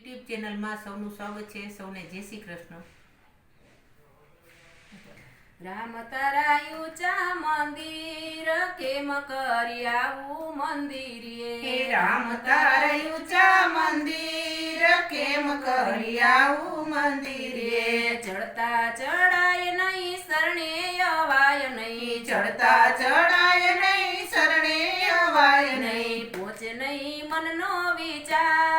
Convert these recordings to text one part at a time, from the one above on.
YouTube ચેનલમાં સૌનું સ્વાગત છે. સૌને જય શ્રી કૃષ્ણ. રામ તરાયું ચા મંદિર કેમ કરી આવું મંદિરે હે રામ તારા ચા મંદિર કેમ કરી આવું મંદિર ચડતા ચડાય નહીં શરણે અવાય નહીં. ચડતા ચડાય નહીં શરણે અવાય નહીં. પોચ નહીં મનનો વિચાર.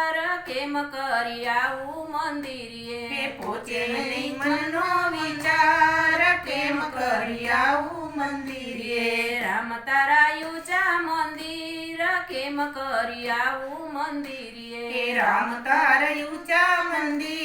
કેમ કરી આવું મંદિરે પહોંચે નહીં મનનો વિચાર પ્રેમ કરી આવું મંદિરે રામ તારાયું જા મંદિર કેમ કરી આવું મંદિરે રામ તારાયું ઊંચા મંદિર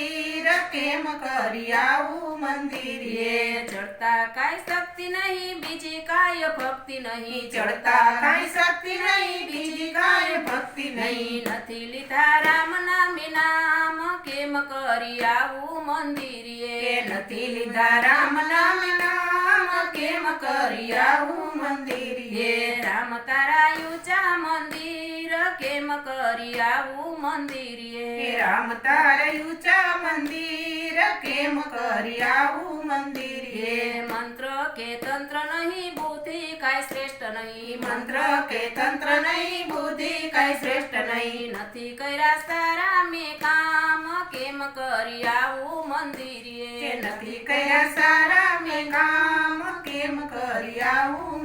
કેમ કરી આવું મંદિરે. ચડતા કાંઈ શક્તિ નહીં બીજી કાંઈ ભક્તિ નહીં. ચડતા કાંઈ શક્તિ નહીં બીજી કાંઈ ભક્તિ નહીં. નથી લીધા રામ નામ નામ કેમ કરી આવું મંદિરે? નથી લીધા રામ નામ નામ કેમ કરી આવું મંદિરે? રામ તારા ઊંચા મંદિર. કેમ કરી આવું મંદિર? રામ તારયું ઊંચા મંદિર કેમ કરી આવું મંદિર? મંત્ર કે તંત્ર નહીં બુદ્ધિ કાંઈ શ્રેષ્ઠ નહીં. મંત્ર કે તંત્ર નહીં બુદ્ધિ કાંઈ શ્રેષ્ઠ નહીં. નથી કર્યા સારા મે કામ કેમ કરી આવું મંદિર? નથી કર્યા સારા મે કામ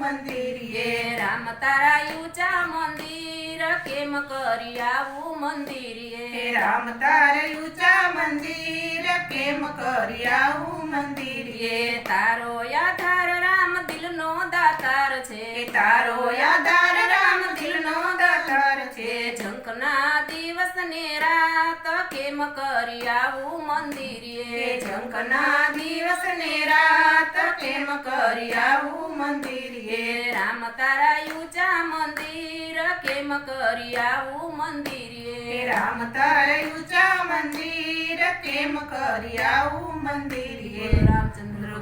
આવું એ રામ તારા ઊંચા મંદિર કેમ કરી આવું મંદિર એ રામ તારા ઊંચા મંદિર કેમ કરી આવું મંદિર એ તારો આધાર રામ દિલનો દાતાર છે. તારો આધાર રામ દિલનો દાતાર છે. હે ઝંખના દિવસ ને રાત કેમ કરી આવું એ મંદિરે ઝંખના દિવસ ને રાત કેમ કરી આવું મંદિરે તારા ઊંચા મંદિર કેમ કરી આવું મંદિરે રામ તારે ઊંચા મંદિર કેમ કરી આવું મંદિરે રામચંદ્ર.